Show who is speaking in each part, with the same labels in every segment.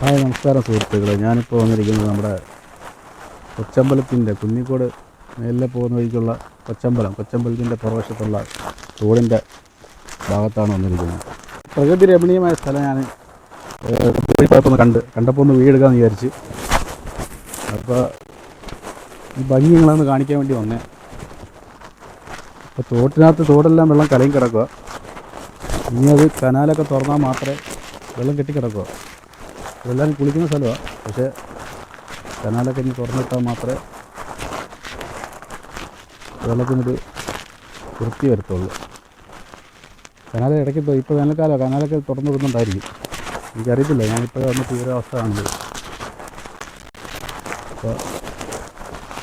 Speaker 1: Hi നമസ്കാരം സുഹൃത്തുക്കളെ. ഞാനിപ്പോൾ വന്നിരിക്കുന്നത് നമ്മുടെ കൊച്ചമ്പലത്തിന്റെ കുന്നിക്കോട് മേലെ പോകുന്ന വഴിക്കുള്ള കൊച്ചമ്പലം. കൊച്ചമ്പലത്തിന്റെ പുറവശത്തുള്ള റോഡിന്റെ ഭാഗത്താണ് വന്നിരിക്കുന്നത്. പ്രകൃതി രമണീയമായ സ്ഥലം ഞാൻ പോയപ്പോൾ കണ്ട് കണ്ടപ്പോൾ ഒന്ന് വീടെടുക്കാമെന്ന് വിചാരിച്ച്. അപ്പോൾ ഈ ഭംഗി നിങ്ങളൊന്ന് കാണിക്കാൻ വേണ്ടി വന്നേ. അപ്പോൾ തോട്ടിനകത്ത് തോടെല്ലാം വെള്ളം കലയും കിടക്കുക ഇനി അത് കനാലൊക്കെ തുറന്നാൽ മാത്രമേ വെള്ളം കെട്ടിക്കിടക്കുക ഇതെല്ലാം കുളിക്കുന്ന സ്ഥലമാണ് പക്ഷേ കനാലൊക്കെ ഇനി തുറന്നിട്ടാൽ മാത്രമേ വെള്ളത്തിനൊരു വൃത്തി വരത്തുള്ളൂ. കനാല ഇടയ്ക്ക് ഇപ്പോൾ വേനൽക്കാലമാണ് കനാലൊക്കെ തുറന്നു വിടുന്നുണ്ടായിരിക്കും. എനിക്കറിയത്തില്ല. ഞാനിപ്പോൾ വന്ന് അവസ്ഥ കാണുന്നത് അപ്പോൾ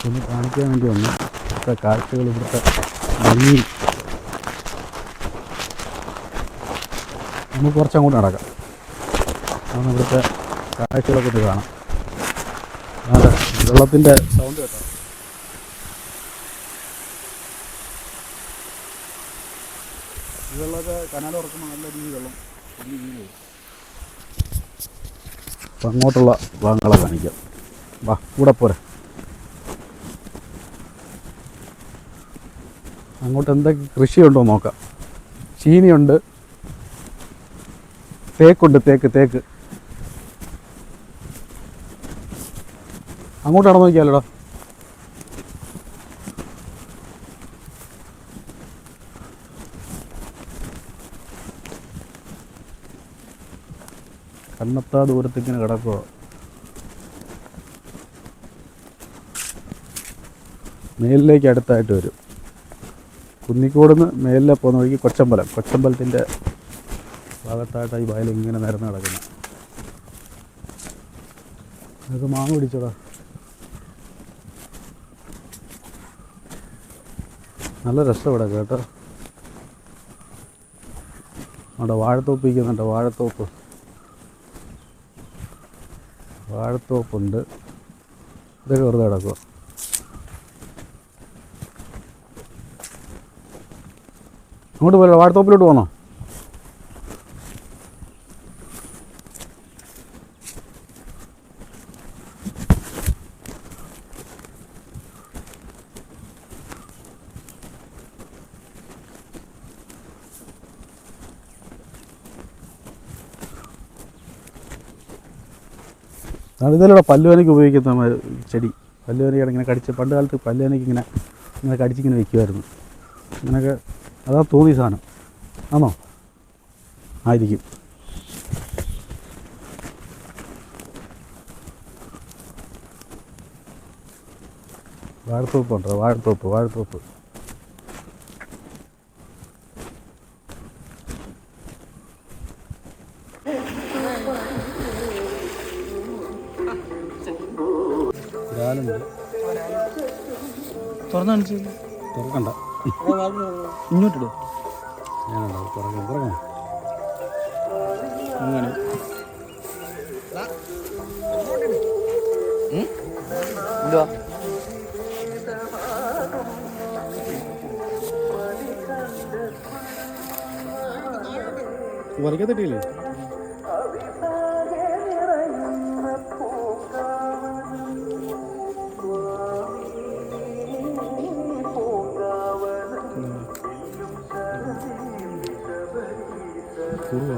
Speaker 1: ഒന്ന് കാണിക്കാൻ വേണ്ടി വന്നു. ഇവിടുത്തെ കാഴ്ചകൾ ഇവിടുത്തെ ഭംഗി. നമുക്ക് കുറച്ചങ്ങോട്ട് നടക്കാം. അതാണ് ഇവിടുത്തെ കാഴ്ചകളൊക്കെ ഇത് കാണാം. അതെ വെള്ളത്തിന്റെ സൗണ്ട് കേട്ടോ. നല്ല അങ്ങോട്ടുള്ള ഭാഗങ്ങളെ കാണിക്കാം. വാ കൂടെ പോരെ. അങ്ങോട്ട് എന്തൊക്കെ കൃഷിയുണ്ടോ നോക്കാം. ചീനിയുണ്ട്. തേക്കുണ്ട് തേക്ക് തേക്ക്. അങ്ങോട്ട് നടന്നു നോക്കിയാലോടാ? കണ്ണത്താ ദൂരത്തിങ്ങനെ കിടക്കുക മേലിലേക്ക് അടുത്തായിട്ട് വരും. കുന്നിക്കോടുന്ന് മേലിലെ പോകുന്ന വഴിക്ക് കൊച്ചമ്പലം. കൊച്ചമ്പലത്തിന്റെ ഭാഗത്തായിട്ട് ഈ വയൽ ഇങ്ങനെ നിരന്ന് കിടക്കുന്നത്. അത് മാങ്ങ പിടിച്ചോടാ. നല്ല രസം ഇവിടെ കേട്ടോ. അവിടെ വാഴത്തോപ്പ് ഇരിക്കുന്നുണ്ട് വാഴത്തോപ്പ്. വാഴത്തോപ്പുണ്ട്. ഇതൊക്കെ വെറുതെ കിടക്കുക അങ്ങോട്ട് പോയല്ലോ വാഴത്തോപ്പിലോട്ട് പോന്നോ? ഇതല്ലൂടെ പല്ലുവേനയ്ക്ക് ഉപയോഗിക്കുന്ന ചെടി. പല്ലുവേനയ്ക്കാണ് ഇങ്ങനെ കടിച്ച് പണ്ട് കാലത്ത് പല്ലുവേനയ്ക്ക് ഇങ്ങനെ ഇങ്ങനെ കടിച്ചിങ്ങനെ വെക്കുമായിരുന്നു അങ്ങനെയൊക്കെ അതാ തോന്നി സാധനം. ആണോ ആയിരിക്കും. വാഴത്തോപ്പ് ഉണ്ടോ? വാഴത്തോപ്പ് വാഴത്തോപ്പ്. ഒരാളുണ്ട്
Speaker 2: തുറന്നു കാണിച്ചു
Speaker 1: തുറക്കണ്ട.
Speaker 2: ഇങ്ങോട്ടിടും.
Speaker 1: ഞാനുണ്ടോ തുറക്കണം. തുറക്കണം
Speaker 2: അങ്ങനെ എന്തുവാ
Speaker 1: വലിക്കത്തിട്ടില്ലേ കുറുവാ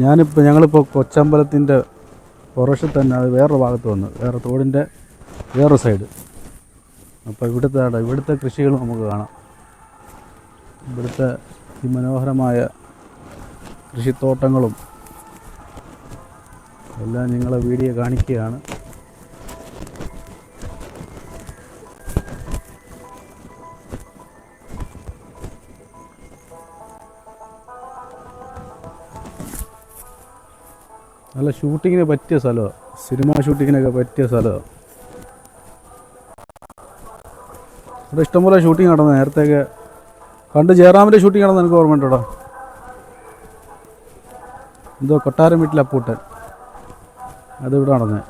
Speaker 1: ഞാനിപ്പോൾ ഞങ്ങളിപ്പോൾ കൊച്ചമ്പലത്തിന്റെ പുറശത്ത് തന്നെ അത് വേറൊരു ഭാഗത്ത് വന്നു. വേറെ തോടിന്റെ വേറൊരു സൈഡ് അപ്പോൾ ഇവിടുത്തെ ഇവിടുത്തെ കൃഷികൾ നമുക്ക് കാണാം. ഇവിടുത്തെ ഈ മനോഹരമായ കൃഷിത്തോട്ടങ്ങളും എല്ലാം നിങ്ങളെ വീഡിയോ കാണിക്കുകയാണ്. നല്ല ഷൂട്ടിങ്ങിന് പറ്റിയ സ്ഥലമാണ് സിനിമ ഷൂട്ടിങ്ങിനൊക്കെ പറ്റിയ സ്ഥലമാണ് ഇവിടെ ഇഷ്ടംപോലെ ഷൂട്ടിംഗ് നടന്നു നേരത്തെയൊക്കെ കണ്ട് ജയറാമിന്റെ ഷൂട്ടിംഗ് നടന്നു എനിക്ക് ഓർമ്മയുണ്ടോടാ? എന്തോ കൊട്ടാരം വീട്ടിൽ അപ്പൂട്ടൻ. അതിവിടെ നടന്നേ.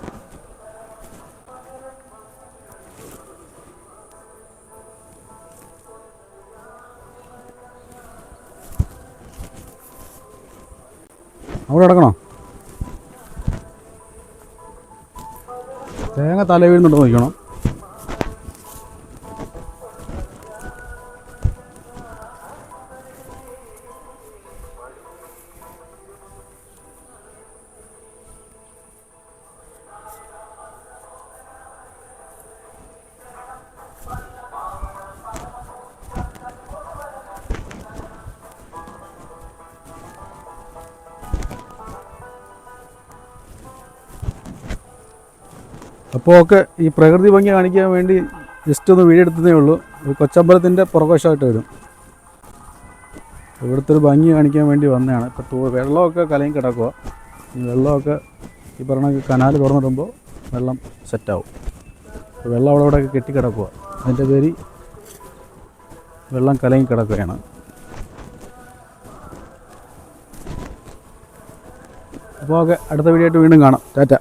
Speaker 1: അവിടെ കിടക്കണോ തേങ്ങ തല വീഴുന്നുണ്ടോ നോക്കണം അപ്പോൾ ഒക്കെ ഈ പ്രകൃതി ഭംഗി കാണിക്കാൻ വേണ്ടി ജസ്റ്റ് ഒന്ന് വീടെടുത്തതേ ഉള്ളൂ. കൊച്ചമ്പലത്തിന്റെ പുറകോശമായിട്ട് വരും. ഇവിടുത്തെ ഒരു ഭംഗി കാണിക്കാൻ വേണ്ടി വന്നതാണ്. ഇപ്പോൾ തൂ വെള്ളമൊക്കെ കലയും കിടക്കുക ഈ വെള്ളമൊക്കെ ഈ പറഞ്ഞ കനാൽ തുറന്നിടുമ്പോൾ വെള്ളം സെറ്റാവും വെള്ളം അവിടെ ഇവിടെയൊക്കെ കെട്ടിക്കിടക്കുക അതിന്റെ പേര് വെള്ളം കലങ്ങി കിടക്കുകയാണ്. അപ്പോൾ ഓക്കെ അടുത്ത വീഡിയോ ആയിട്ട് വീണ്ടും കാണാം. ടാറ്റ.